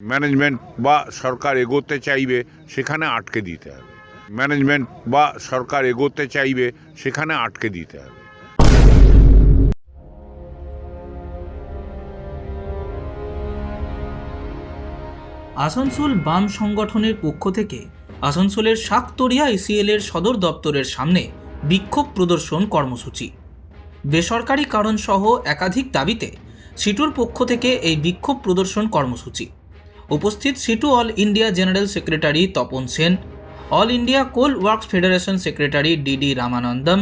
Management বা সরকার এগোতে চাইবে, সেখানে আটকে দিতে হবে। ম্যানেজমেন্ট বা সরকার এগোতে চাইবে, সেখানে আটকে দিতে হবে। আসানসোল বাম সংগঠনের পক্ষ থেকে আসানসোলের শাকতরিয়া ইসিএল এর সদর দপ্তরের সামনে বিক্ষোভ প্রদর্শন কর্মসূচি। বেসরকারি কারণসহ একাধিক দাবিতে সিটুর পক্ষ থেকে এই বিক্ষোভ প্রদর্শন কর্মসূচি। উপস্থিত CITU all India general secretary Tapan Sen all India coal works federation secretary D D Ramanandam,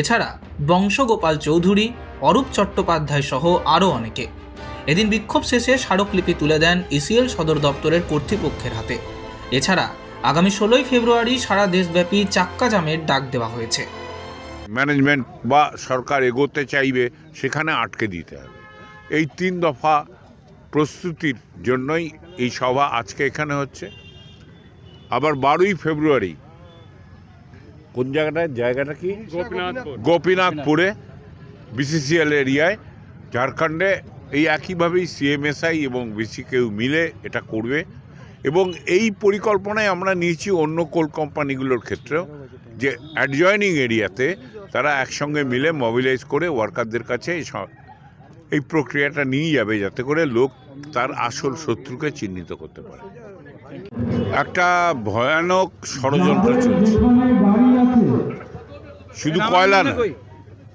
এছাড়া বংশগোপাল চৌধুরী, অরূপ চট্টোপাধ্যায় সহ আরও অনেকে। এদিন বিক্ষোভ শেষে স্মারকলিপি তুলে দেন ইসিএল সদর দপ্তরের কর্তৃপক্ষের হাতে। এছাড়া আগামী ষোলোই ফেব্রুয়ারি সারা দেশব্যাপী চাক্কা জামের ডাক দেওয়া হয়েছে। ম্যানেজমেন্ট বা সরকার এগোতে চাইবে, সেখানে আটকে দিতে হবে। এই তিন দফা প্রস্তুতির জন্যই এই সভা আজকে এখানে হচ্ছে। আবার বারোই ফেব্রুয়ারি। কোন জায়গাটায় জায়গাটা কি? গোপীনাথপুর। বিসিসিএল এরিয়ায়। ঝাড়খণ্ডে এই একইভাবেই সিএমএসআই এবং বিসিকেউ মিলে এটা করবে। এবং এই পরিকল্পনায় আমরা নিয়েছি অন্য কোল কোম্পানিগুলোর ক্ষেত্রেও যে অ্যাডজয়নিং এরিয়াতে তারা একসঙ্গে মিলে মোবিলাইজ করে ওয়ার্কারদের কাছে এই প্রক্রিয়াটা নিয়ে যাবে যাতে করে লোক তার আসল শত্রুকে চিহ্নিত করতে পারে। একটা ভয়ানক ষড়যন্ত্র চলছে। শুধু কয়লা না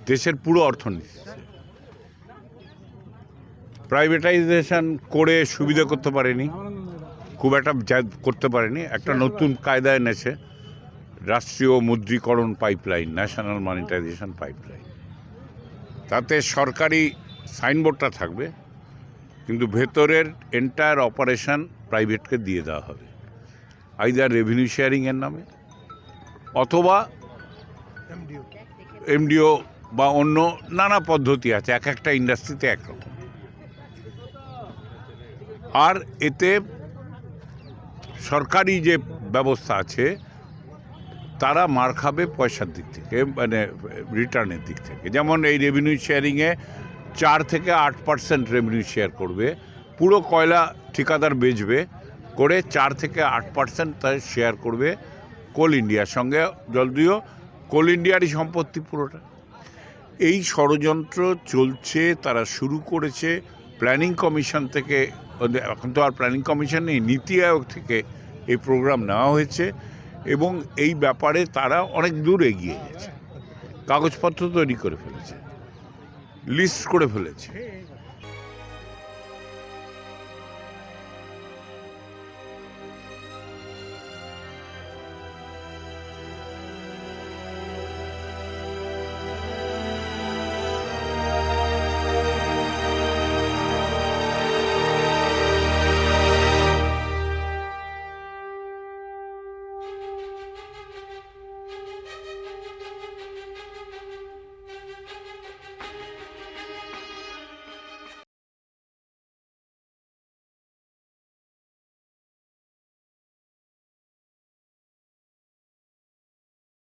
দেশের পুরো অর্থনীতি প্রাইভেটাইজেশন করে সুবিধা করতে পারেনি। খুব একটা করতে পারেনি। একটা নতুন কায়দা এনেছে রাষ্ট্রীয় মুদ্রীকরণ পাইপলাইন ন্যাশনাল মনিটাইজেশন পাইপলাইন তাতে সরকারি সাইনবোর্ডটা থাকবে কিন্তু ভেতরের এন্টায়ার অপারেশন প্রাইভেটকে দিয়ে দেওয়া হবে। আইদার রেভিনিউ শেয়ারিংয়ের নামে অথবা এমডিও বা অন্য নানা পদ্ধতি আছে এক একটা ইন্ডাস্ট্রিতে একরকম আর এতে সরকারি যে ব্যবস্থা আছে তারা মার খাবে পয়সার দিক থেকে মানে রিটার্নের দিক থেকে। যেমন এই রেভিনিউ শেয়ারিংয়ে চার থেকে আট পার্সেন্ট রেভিনিউ শেয়ার করবে। পুরো কয়লা ঠিকাদার বেচবে করে চার থেকে আট পার্সেন্ট তার শেয়ার করবে কোল ইন্ডিয়ার সঙ্গে। যদিও কোল ইন্ডিয়ারই সম্পত্তি পুরোটা। এই ষড়যন্ত্র চলছে, তারা শুরু করেছে প্ল্যানিং কমিশন থেকে। এখন তো আর প্ল্যানিং কমিশন নেই, নীতি আয়োগ থেকে এই প্রোগ্রাম নেওয়া হয়েছে এবং এই ব্যাপারে তারা অনেক দূর এগিয়ে গেছে। কাগজপত্র তৈরি করে ফেলেছে। লিস্ট করে ফেলেছে।